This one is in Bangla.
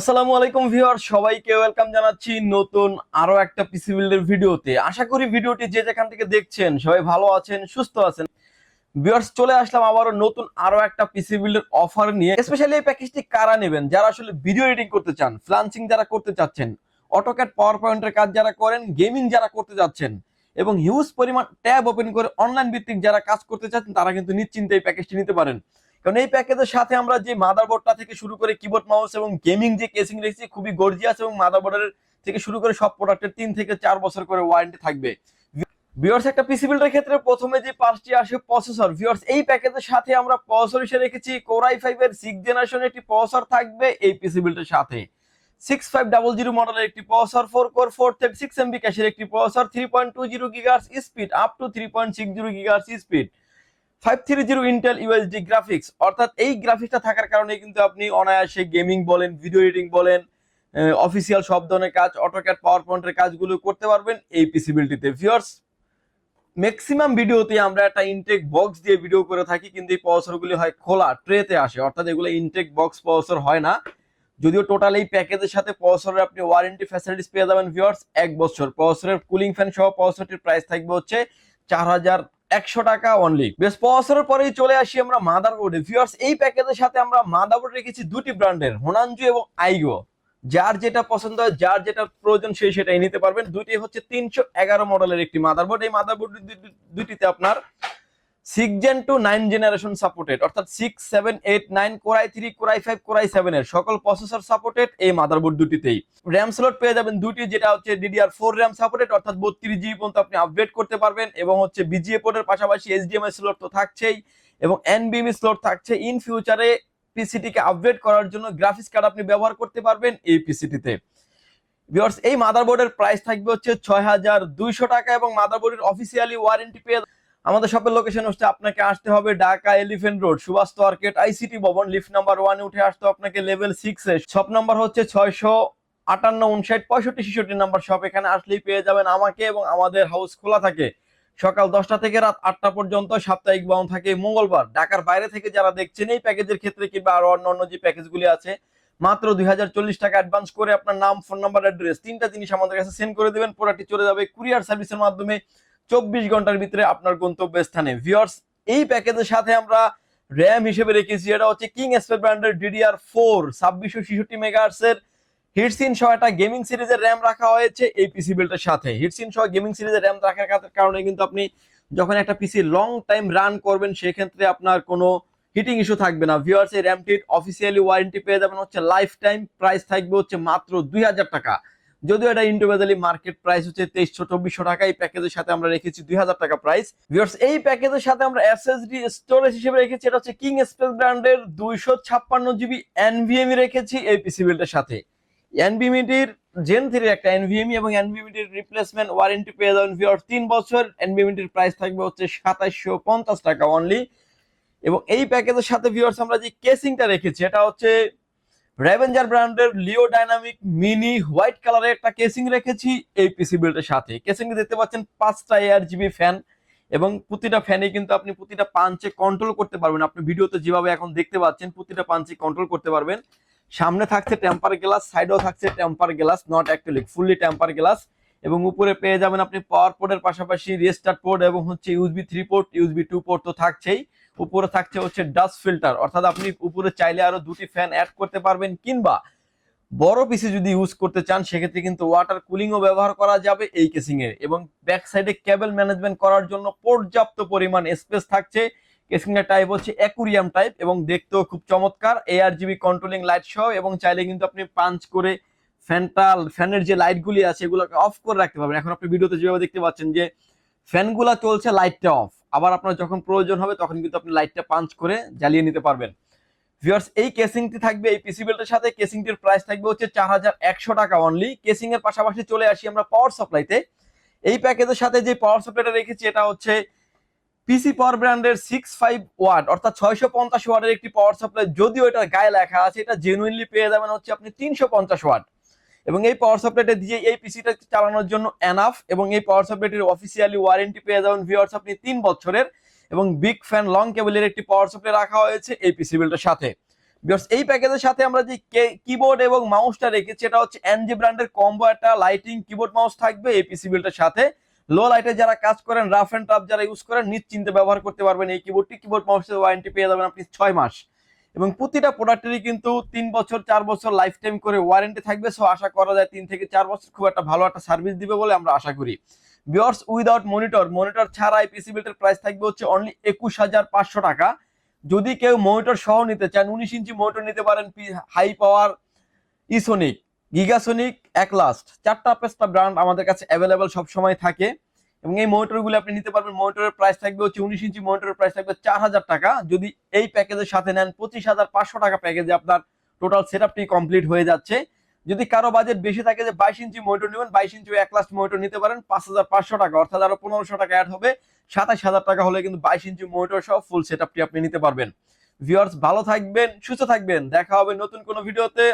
আসসালামু আলাইকুম ভিউয়ার, সবাইকে ওয়েলকাম জানাচ্ছি নতুন আরও একটা পিসি বিল্ডের ভিডিওতে। আশা করি ভিডিওটি যে যেখান থেকে দেখছেন, সবাই ভালো আছেন, সুস্থ আছেন। ভিউয়ার্স, চলে আসলাম আবারও নতুন আরও একটা পিসি বিল্ডের অফার নিয়ে। স্পেশালি এই প্যাকেজটি কারা নেবেন? যারা আসলে ভিডিও এডিটিং করতে চান ফ্লান্সিং যারা করতে চাচ্ছেন অটোক্যাড পাওয়ার পয়েন্টের কাজ যারা করেন গেমিং যারা করতে যাচ্ছেন এবং হিউজ পরিমাণ ট্যাব ওপেন করে অনলাইন ভিত্তিক যারা কাজ করতে চাচ্ছেন, তারা কিন্তু নিশ্চিন্তে এই প্যাকেজটি নিতে পারেন। কারণ এই প্যাকেজের সাথে আমরা যে মাদারবোর্ডটা থেকে শুরু করে কিবোর্ড, মাউস এবং গেমিং যে কেসিং রেখেছি খুবই গর্জিয়াস এবং মাদারবোর্ডের থেকে শুরু করে সব প্রোডাক্টের তিন থেকে চার বছর করে ওয়ারেন্টি থাকবে। ভিউয়ার্স একটা পিসি বিল্ডের ক্ষেত্রে প্রথমে যে পার্টটি আসে প্রসেসর ভিউয়ার্স এই প্যাকেজের সাথে আমরা প্রসেসর হিসেবে রেখেছি। কোরাই ফাইভ এর সিক্স জেনারেশনের একটি প্রসেসর থাকবে এই পিসি বিল্ডের সাথে। সিক্স ফাইভ ডাবল জিরো মডেলের একটি প্রসেসর ফোর কোর ফোর থেকে সিক্স এমবি ক্যাশের একটি processor three point two zero gigahertz speed up to three point six zero gigahertz speed five three zero Intel UHD graphics অর্থাৎ এই গ্রাফিক্সটা থাকার কারণে কিন্তু আপনি অনায়াসে গেমিং বলেন ভিডিও এডিটিং বলেন অফিসিয়াল সব ধরনের কাজ অটোক্যাড পাওয়ার পয়েন্টের কাজগুলো করতে পারবেন এই পিসি বিলটিতে ভিউয়ার্স ম্যাক্সিমাম ভিডিওতে আমরা একটা ইনটেক বক্স দিয়ে ভিডিও করে থাকি, কিন্তু এই প্রসেসরগুলি হয় খোলা ট্রেতে আসে। অর্থাৎ এগুলো ইনটেক বক্স প্রসেসর হয় না। যদিও টোটাল এই প্যাকেজের সাথে প্রসেসরের আপনি ওয়ারেন্টি ফ্যাসিলিটিস পেয়ে যাবেন ভিউয়ার্স এক বছর। প্রসেসরের কুলিং ফ্যান সহ প্রসেসরটির প্রাইস থাকবে হচ্ছে চার হাজার একশো টাকা অনলি বেশ বছরের পরেই চলে আসি আমরা মাদার মাদারবোর্ডে ভিউয়ার্স এই প্যাকেজের সাথে আমরা মাদারবোর্ড রেখেছি দুটি ব্র্যান্ডের হোনানজু এবং আইগো যার যেটা পছন্দ হয়, যার যেটা প্রয়োজন সেই সেটাই নিতে পারবেন। দুটি হচ্ছে তিনশো এগারো মডেলের একটি মাদার বোর্ড। এই মাদার মাদারবোর্ড দুটিতে আপনার six gen two nine generation supported অর্থাৎ six seven eight nine core i three core i five core i seven এর সকল প্রসেসর সাপোর্টেড এই মাদারবোর্ড দুটিতেই। র্যাম স্লট পেয়ে যাবেন দুটি, যেটা হচ্ছে ডিডিআর ফোর র্যাম সাপোর্টেড অর্থাৎ বত্রিশ জিবি পর্যন্ত আপনি আপডেট করতে পারবেন এবং হচ্ছে বিজিএ পোর্টের পাশাপাশি এইচডিএমআই স্লট তো থাকছেই এবং এনবিএমই স্লট থাকছে ইন ফিউচারে পিসিটিকে আপডেট করার জন্য গ্রাফিক্স কার্ড আপনি ব্যবহার করতে পারবেন এই পিসিটিতে এই মাদারবোর্ডের প্রাইস থাকবে হচ্ছে ছয় হাজার দুইশো টাকা এবং মাদারবোর্ডের অফিসিয়ালি ওয়ারেন্টি পেয়ে আমাদের শপের লোকেশন হচ্ছে আপনাকে আসতে হবে Dhaka elephant road Subhash market ICT ভবন লিফট নাম্বার ওয়ানে উঠে আসতে আপনাকে লেভেল সিক্স এ। শপ নাম্বার হচ্ছে ছয়শো আটান্ন উনষাট, পঁয়ষট্টি, ছেষট্টি নাম্বার শপ এখানে আসলেই পেয়ে যাবেন আমাকে এবং আমাদের হাউস খোলা থাকে। সকাল দশটা থেকে রাত আটটা পর্যন্ত সাপ্তাহিক বাউন থাকে। মঙ্গলবার, ঢাকার বাইরে থেকে যারা দেখছেন এই প্যাকেজের ক্ষেত্রে কিংবা আরও অন্য অন্য যে প্যাকেজগুলি আছে, মাত্র দুই হাজার চল্লিশ টাকা অ্যাডভান্স করে আপনার নাম ফোন নাম্বার অ্যাড্রেস তিনটা জিনিস আমাদের কাছে সেন্ড করে দেবেন। প্রোডাক্টটি চলে যাবে কুরিয়ার সার্ভিসের মাধ্যমে। চব্বিশ ঘণ্টার ভিতরে আপনার গন্তব্য স্থানে ভিওর্স এই প্যাকেজের সাথে আমরা র্যাম হিসেবে রেখেছি। এটা হচ্ছে কিং এসপের ব্র্যান্ডের ডিডিআর ফোর ছাব্বিশশো ছিষট্টি মেগাহার্সের হিটসিন সহ একটা গেমিং সিরিজের র্যাম রাখা হয়েছে এই পিসি বিল্ডের সাথে। হিটসিন সহ গেমিং সিরিজের র্যাম রাখার কারণে কিন্তু আপনি যখন একটা পিসি লং টাইম রান করবেন, সেক্ষেত্রে আপনার কোনো হিটিং ইস্যু থাকবে না। ভিউয়ার্স এই র্যামটির অফিসিয়ালি ওয়ারেন্টি পেয়ে যাবেন হচ্ছে লাইফ টাইম প্রাইস থাকবে হচ্ছে মাত্র দুই হাজার টাকা। যদিও এটা ইন্ডিভিজুয়ালি মার্কেট প্রাইস হচ্ছে তেইশশো চব্বিশশো টাকা, এই প্যাকেজের সাথে আমরা রেখেছি দুই হাজার টাকা প্রাইস ভিউয়ার্স এই প্যাকেজের সাথে আমরা এস এসএসডি স্টোরেজ হিসেবে রেখেছি, এটা হচ্ছে কিং স্পেস ব্র্যান্ডের দুইশো ছাপ্পান্ন জিবি এনভিএমই রেখেছি এই পিসি বিল্ডের সাথে। এনভিএমিটির জেন থ্রি একটা এনভিএমই এবং এনভিএমিটির রিপ্লেসমেন্ট ওয়ারেন্টি পেয়ে যাবেন ভিউয়ার্স তিন বছর। এনভিএমিটির প্রাইস থাকবে হচ্ছে সাতাইশশো পঞ্চাশ টাকা অনলি এবং এই প্যাকেজের সাথে ভিউয়ার্স আমরা যে কেসিংটা রেখেছি, এটা হচ্ছে রেভেঞ্জার ব্র্যান্ডের লিও ডাইনামিক মিনি হোয়াইট কালারের একটা কেসিং রেখেছি এই পিসি বিল্ডের সাথে। কেসিং দেখতে পাচ্ছেন পাঁচটা এয়ার জিবি ফ্যান এবং প্রতিটা ফ্যানে কিন্তু আপনি প্রতিটা পাঞ্চে কন্ট্রোল করতে পারবেন। আপনি ভিডিওতে যেভাবে এখন দেখতে পাচ্ছেন, প্রতিটা পাঞ্চে কন্ট্রোল করতে পারবেন। সামনে থাকছে টেম্পার গ্লাস সাইডেও থাকছে temper glass not acrylic fully temper glass এবং উপরে পেয়ে যাবেন আপনি পাওয়ার পোর্টের পাশাপাশি রেস্টার্ট পোর্ট এবং হচ্ছে USB three port USB two port তো থাকছেই। উপরে থাকছে হচ্ছে ডাস্ট ফিল্টার অর্থাৎ আপনি উপরে চাইলে আরও দুটি ফ্যান অ্যাড করতে পারবেন, কিংবা বড় পিসি যদি ইউজ করতে চান, সেক্ষেত্রে কিন্তু ওয়াটার কুলিংও ব্যবহার করা যাবে এই কেসিং এ এবং ব্যাক সাইডে কেবল ম্যানেজমেন্ট করার জন্য পর্যাপ্ত পরিমাণ স্পেস থাকছে। কেসিং এর টাইপ হচ্ছে অ্যাকুরিয়াম টাইপ এবং দেখতেও খুব চমৎকার। এআর জিবি কন্ট্রোলিং লাইট সহ এবং চাইলে কিন্তু আপনি পাঞ্চ করে ফ্যানটা ফ্যানের যে লাইটগুলি আছে, এগুলোকে অফ করে রাখতে পারবেন। এখন আপনি ভিডিওতে যেভাবে দেখতে পাচ্ছেন যে ফ্যানগুলা চলছে লাইটটা অফ আবার আপনার যখন প্রয়োজন হবে, তখন কিন্তু আপনি লাইটটা পাঞ্চ করে জ্বালিয়ে নিতে পারবেন। ভিউয়ার্স এই কেসিংটি থাকবে এই পিসি বেল্টের সাথে। কেসিংটির প্রাইস থাকবে হচ্ছে চার হাজার একশো টাকা অনলি কেসিং এর পাশাপাশি চলে আসি আমরা পাওয়ার সাপ্লাইতে এই প্যাকেজের সাথে যে পাওয়ার সাপ্লাইটা রেখেছি, এটা হচ্ছে পিসি পাওয়ার ব্র্যান্ডের সিক্স ফাইভ ওয়াট অর্থাৎ ছয়শো পঞ্চাশ ওয়াটের একটি পাওয়ার সাপ্লাই যদিও এটার গায়ে লেখা আছে, এটা জেনুইনলি পেয়ে যাবেন হচ্ছে আপনি তিনশো পঞ্চাশ ওয়াট এবং এই পাওয়ার সাপ্লাইটা দিয়ে এই পিসিটা চালানোর জন্য এনাফ এবং এই পাওয়ার সাপ্লাইটির অফিসিয়ালি ওয়ারেন্টি পেয়ে যাবেন ভিওয়ার্স আপনি তিন বছরের এবং বিগ ফ্যান লং কেবলের একটি পাওয়ার সাপ্লাই রাখা হয়েছে এই পিসি বিলটার সাথে। এই প্যাকেজের সাথে আমরা যে কিবোর্ড এবং মাউসটা রেখেছি এটা হচ্ছে এনজি ব্র্যান্ডের কম্বো একটা লাইটিং কিবোর্ড মাউস থাকবে এই পিসি বিলটার সাথে। লো লাইটে যারা কাজ করেন রাফ এন্ড টাফ যারা ইউজ করেন, নিশ্চিন্তে ব্যবহার করতে পারবেন এই কিবোর্ডটি কিবোর্ড মাউসের ওয়ারেন্টি পেয়ে যাবেন আপনি ছয় মাস। এবং প্রতিটা প্রোডাক্টেরই কিন্তু তিন বছর, চার বছর লাইফ টাইম করে ওয়ারেন্টি থাকবে। সো আশা করা যায় তিন থেকে চার বছর খুব একটা ভালো একটা সার্ভিস দিবে বলে আমরা আশা করি। বিয়ার্স উইদাউট মনিটর মনিটর ছাড়া এই পিসি বিলটার প্রাইস থাকবে হচ্ছে অনলি একুশ হাজার পাঁচশো টাকা। যদি কেউ মনিটর সহ নিতে চান, উনিশ ইঞ্চি মনিটর নিতে পারেন হাই পাওয়ার ইসোনিক গিগাসোনিক এক লাস্ট চারটা পাঁচটা ব্র্যান্ড আমাদের কাছে অ্যাভেলেবেল সব সময় থাকে। এবং এই মনিটরগুলো আপনি নিতে পারবেন। মনিটরের প্রাইস থাকবে হচ্ছে উনিশ ইঞ্চি মনিটরের প্রাইস থাকবে চার হাজার টাকা। যদি এই প্যাকেজের সাথে নেন, পঁচিশ হাজার পাঁচশো টাকা প্যাকেজে আপনার টোটাল সেট আপটি কমপ্লিট হয়ে যাচ্ছে। যদি কারও বাজেট বেশি থাকে যে বাইশ ইঞ্চি মনিটর নেবেন, বাইশ ইঞ্চি এক লাস্ট মনিটর নিতে পারেন, পাঁচ হাজার পাঁচশো টাকা। অর্থাৎ আরও পনেরোশো টাকা অ্যাড হবে। সাতাশ হাজার টাকা হলে কিন্তু বাইশ ইঞ্চি মনিটর সহ ফুল সেট আপটি আপনি নিতে পারবেন। ভিউয়ার্স ভালো থাকবেন, সুস্থ থাকবেন। দেখা হবে নতুন কোনো ভিডিওতে